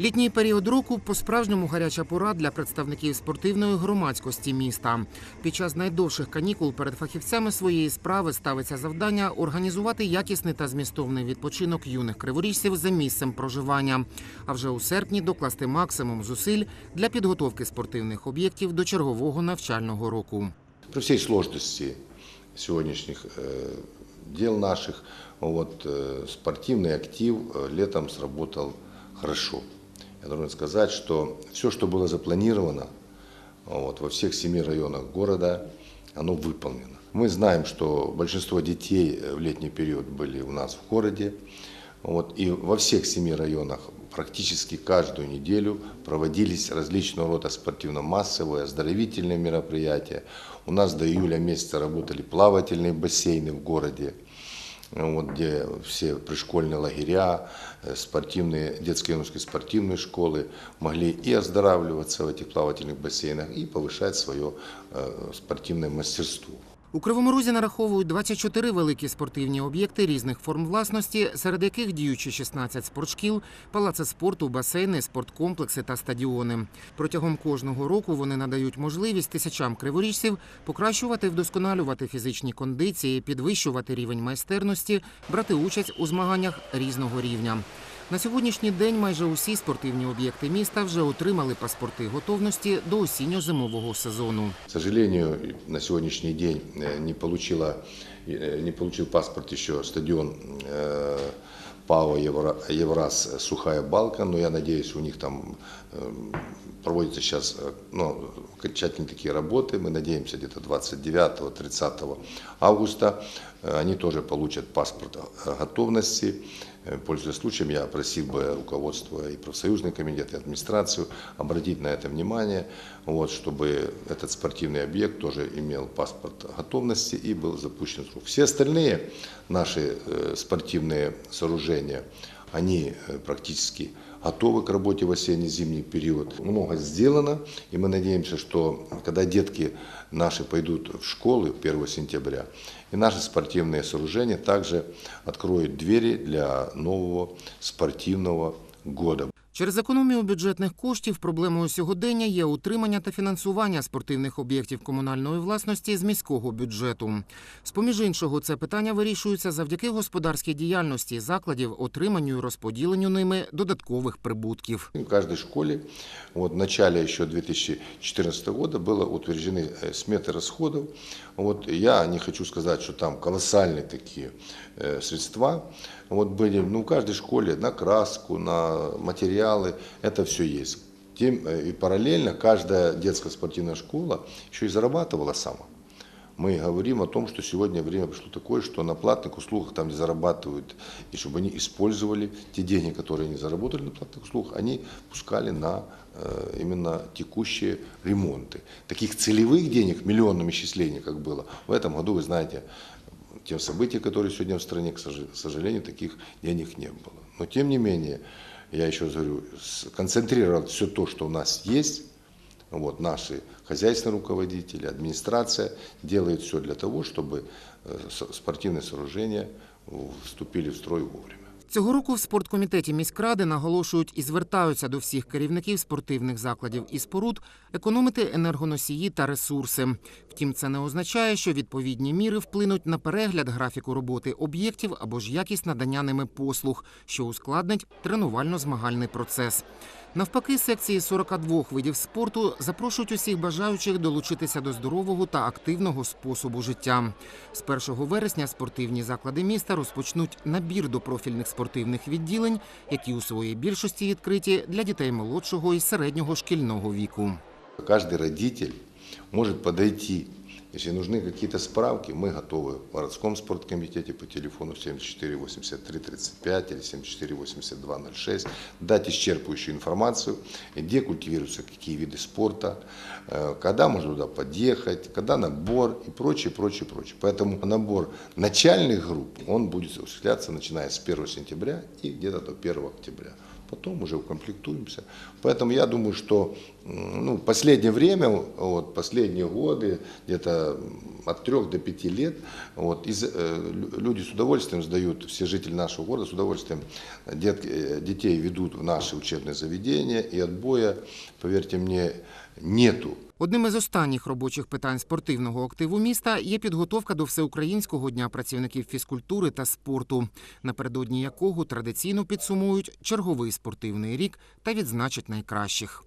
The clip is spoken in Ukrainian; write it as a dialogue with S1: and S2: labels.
S1: Літній період року по-справжньому гаряча пора для представників спортивної громадськості міста. Під час найдовших канікул перед фахівцями своєї справи ставиться завдання організувати якісний та змістовний відпочинок юних криворіжців за місцем проживання. А вже у серпні докласти максимум зусиль для підготовки спортивних об'єктів до чергового навчального року.
S2: При всей сложности сегодняшних э, дел наших, вот, э, спортивный актив э, летом сработал хорошо. Я должен сказать, что все, что было запланировано вот, во всех семи районах города, оно выполнено. Мы знаем, что большинство детей э, в летний период были у нас в городе. Вот, и во всех семи районах практически каждую неделю проводились различного рода спортивно-массовые, оздоровительные мероприятия. У нас до июля месяца работали плавательные бассейны в городе, вот, где все пришкольные лагеря, э, спортивные, детские и юношеские спортивные школы могли и оздоравливаться в этих плавательных бассейнах, и повышать свое э, спортивное мастерство.
S1: У Кривому Розі нараховують 24 великі спортивні об'єкти різних форм власності, серед яких діючі 16 спортшкіл, палаци спорту, басейни, спорткомплекси та стадіони. Протягом кожного року вони надають можливість тисячам криворіжців покращувати, вдосконалювати фізичні кондиції, підвищувати рівень майстерності, брати участь у змаганнях різного рівня. На сьогоднішній день майже усі спортивні об'єкти міста вже отримали паспорти готовності до осінньо-зимового сезону.
S2: К сожалению, на сегодняшний день э, не, получила, э, не получил паспорт еще стадион э, ПАО Евраз «Сухая балка», но я надеюсь, у них там э, проводятся сейчас э, ну, окончательные такие работы. Мы надеемся, где-то 29-30 августа э, они тоже получат паспорт э, готовности. Э, Пользуясь случаем, я просил бы руководство и профсоюзный комитет, и администрацию обратить на это внимание, вот, чтобы этот спортивный объект тоже имел паспорт готовности и был запущен срок. Все остальные наши э, спортивные сооружения, они э, практически готовы к работе в осенне-зимний период. Много сделано, и мы надеемся, что когда детки наши пойдут в школы 1 сентября, и наши спортивные сооружения также откроют двери для нового спортивного года.
S1: Через економію бюджетних коштів проблемою сьогодення є утримання та фінансування спортивних об'єктів комунальної власності з міського бюджету. З поміж іншого, це питання вирішується завдяки господарській діяльності закладів, отриманню і розподіленню ними додаткових прибутків.
S2: В каждой школе вот, в начале еще 2014 года было утверждены э, сметы расходов. Вот, я не хочу сказать, что там колоссальные такие э, средства Вот, были. Ну, в каждой школе на краску, на материалы, это все есть. Тем, э, и параллельно каждая детская спортивная школа еще и зарабатывала сама. Мы говорим о том, что сегодня время пришло такое, что на платных услугах там, где зарабатывают, и чтобы они использовали те деньги, которые они заработали на платных услугах, они пускали на э, именно текущие ремонты. Таких целевых денег, миллионным исчислений, как было, в этом году, вы знаете, те события, которые сегодня в стране, к сожа- к сожалению, таких денег не было. Но тем не менее, я еще раз говорю, сконцентрировать все то, что у нас есть, вот, наши хозяйственные руководители, администрация делает все для того, чтобы э, спортивные сооружения вступили в строй вовремя.
S1: Цього року в спорткомітеті міськради наголошують і звертаються до всіх керівників спортивних закладів і споруд економити енергоносії та ресурси. Втім, це не означає, що відповідні міри вплинуть на перегляд графіку роботи об'єктів або ж якість надання ними послуг, що ускладнить тренувально-змагальний процес. Навпаки, секції 42 видів спорту запрошують усіх бажаючих долучитися до здорового та активного способу життя. З 1 вересня спортивні заклади міста розпочнуть набір до профільних спортивних відділень, які у своїй більшості відкриті для дітей молодшого і середнього шкільного віку.
S2: Каждый родитель может подойти. Если нужны какие-то справки, мы готовы в городском спорткомитете по телефону 74 83 35 или 74 82 06 дать исчерпывающую информацию, где культивируются какие виды спорта, э, когда можно туда подъехать, когда набор и прочее, прочее, прочее. Поэтому набор начальных групп, он будет осуществляться начиная с 1 сентября и где-то до 1 октября. потом уже укомплектуемся. Поэтому я думаю, что м, ну, последнее время, вот, последние годы, где-то от 3 до 5 лет, вот, из, э, лю- люди с удовольствием сдают, все жители нашего города с удовольствием детки- э, детей ведут в наши учебные заведения, и отбоя, поверьте мне, нету.
S1: Одним із останніх робочих питань спортивного активу міста є підготовка до всеукраїнського дня працівників фізкультури та спорту, напередодні якого традиційно підсумують черговий спортивний рік та відзначать найкращих.